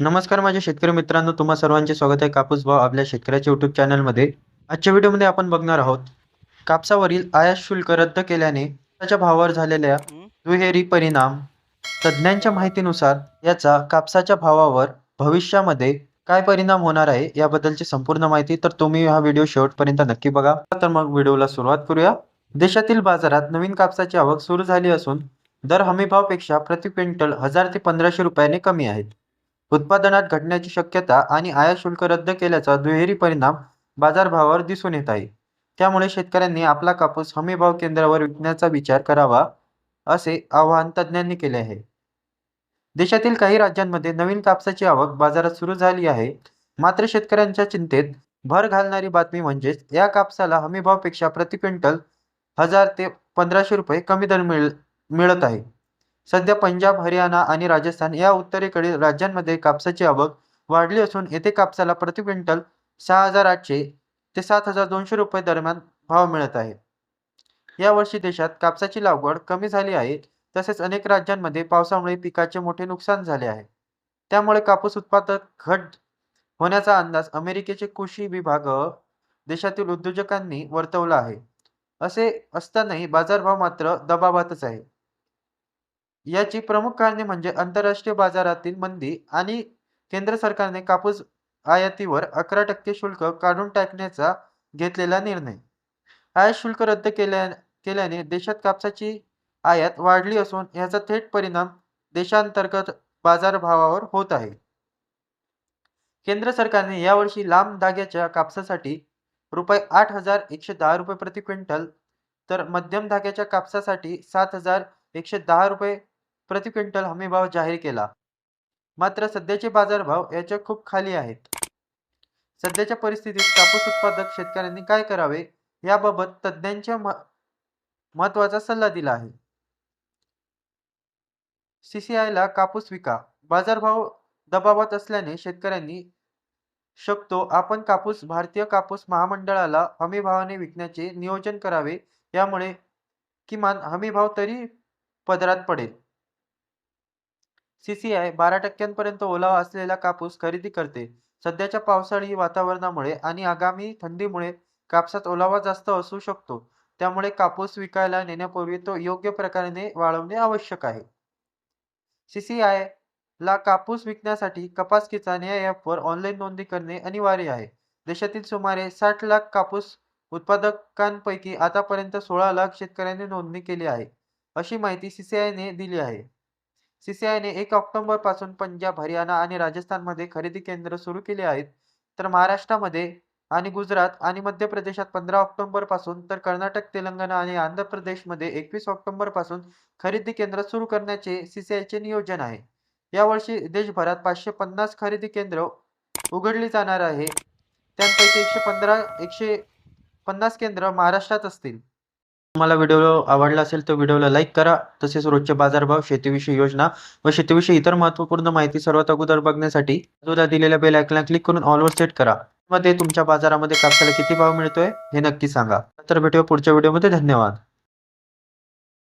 नमस्कार माझ्या शेतकरी मित्रांनो तुम्हा सर्वांचे स्वागत आहे कापूस भाव आपल्या शेतकऱ्याच्या युट्यूब चॅनलमध्ये आजच्या व्हिडिओमध्ये आपण बघणार आहोत कापसावरील आयात शुल्क रद्द केल्याने त्याच्या भावावर झालेल्या दुहेरी परिणाम. तज्ज्ञांच्या माहितीनुसार याचा कापसाच्या भावावर भविष्यामध्ये काय परिणाम होणार आहे याबद्दलची संपूर्ण माहिती तर तुम्ही हा व्हिडिओ शेवटपर्यंत नक्की बघा. तर मग व्हिडिओला सुरुवात करूया. देशातील बाजारात नवीन कापसाची आवक सुरू झाली असून दर हमीभावापेक्षा प्रति क्विंटल हजार ते पंधराशे रुपयाने कमी आहेत उत्पादनात घटण्याची शक्यता आणि आयात शुल्क रद्द केल्याचा दुहेरी परिणाम बाजारभावावर दिसून येत आहे. त्यामुळे शेतकऱ्यांनी आपला कापूस हमीभाव केंद्रावर विकण्याचा विचार करावा असे आवाहन तज्ज्ञांनी केले आहे. देशातील काही राज्यांमध्ये नवीन कापसाची आवक बाजारात सुरू झाली आहे. मात्र शेतकऱ्यांच्या चिंतेत भर घालणारी बातमी म्हणजेच या कापसाला हमीभावापेक्षा प्रति क्विंटल हजार ते पंधराशे रुपये कमी दर मिळ मिळत आहे. सध्या पंजाब हरियाणा आणि राजस्थान या उत्तरेकडील राज्यांमध्ये कापसाची आवक वाढली असून येथे कापसाला प्रति क्विंटल सहा हजार आठशे ते सात हजार दोनशे रुपये दरम्यान भाव मिळत आहे. यावर्षी देशात कापसाची लागवड कमी झाली आहे तसेच अनेक राज्यांमध्ये पावसामुळे पिकाचे मोठे नुकसान झाले आहे. त्यामुळे कापूस उत्पादक घट होण्याचा अंदाज अमेरिकेचे कृषी विभाग देशातील उद्योजकांनी वर्तवला आहे. असे असतानाही बाजारभाव मात्र दबावातच आहे. याची प्रमुख कारणे म्हणजे आंतरराष्ट्रीय बाजारातील मंदी आणि केंद्र सरकारने कापूस आयातीवर अकरा टक्के शुल्क काढून टाकण्याचा घेतलेला निर्णय. आयात शुल्क रद्द केल्या केल्याने देशात कापसाची आयात वाढली असून याचा थेट परिणाम देशांतर्गत बाजारभावावर होत आहे. केंद्र सरकारने यावर्षी लांब धाग्याच्या कापसासाठी रुपये आठ हजार एकशे दहा रुपये प्रति क्विंटल तर मध्यम धाग्याच्या कापसासाठी सात हजार एकशे दहा रुपये प्रति क्विंटल हमीभाव जाहीर केला. मात्र सध्याचे बाजारभाव याच्या खूप खाली आहेत. सध्याच्या परिस्थितीत कापूस उत्पादक शेतकऱ्यांनी काय करावे याबाबत तज्ज्ञांच्या म- महत्त्वाचा सल्ला दिला आहे. सीसीआयला कापूस विका. बाजारभाव दबावात असल्याने शेतकऱ्यांनी शकतो आपण कापूस भारतीय कापूस महामंडळाला हमीभावाने विकण्याचे नियोजन करावे यामुळे किमान हमीभाव तरी पदरात पडेल. सीसीआय बारा टक्क्यांपर्यंत ओलावा असलेला कापूस खरेदी करते. सध्याच्या पावसाळी वातावरणामुळे आणि आगामी थंडीमुळे कापसात ओलावा जास्त असू शकतो. त्यामुळे कापूस विकायला नेण्यापूर्वी तो योग्य प्रकारे वाळवणे आवश्यक आहे. सीसीआय ला कापूस विकण्यासाठी कपास किसान या ॲपवर ऑनलाईन नोंदणी करणे अनिवार्य आहे. देशातील सुमारे साठ लाख कापूस उत्पादकांपैकी आतापर्यंत सोळा लाख शेतकऱ्यांनी नोंदणी केली आहे. अशी माहिती सीसीआयने दिली आहे. सीसीआयने एक ऑक्टोबरपासून पंजाब हरियाणा आणि राजस्थानमध्ये खरेदी केंद्र सुरू केले आहेत. तर महाराष्ट्रामध्ये आणि गुजरात आणि मध्य प्रदेशात पंधरा ऑक्टोबरपासून तर कर्नाटक तेलंगणा आणि आंध्र प्रदेशमध्ये एकवीस ऑक्टोबरपासून खरेदी केंद्र सुरू करण्याचे सीसीआयचे नियोजन आहे. यावर्षी देशभरात पाचशे पन्नास खरेदी केंद्र उघडली जाणार आहे. त्यांपैकी एकशे पंधरा एकशे पन्नास केंद्र महाराष्ट्रात असतील. तुम्हाला व्हिडिओ आवडला असेल तर व्हिडिओला लाईक करा. तसेच रोजचे बाजारभाव शेतीविषयी योजना व शेतीविषयी इतर महत्त्वपूर्ण माहिती सर्वात अगोदर बघण्यासाठी बाजूला दिलेल्या बेल आयकॉनला क्लिक करून ऑलवर सेट करा. मध्ये तुमच्या बाजारामध्ये कापसाला किती भाव मिळतोय हे नक्की सांगा. तर भेटूया पुढच्या व्हिडिओमध्ये धन्यवाद.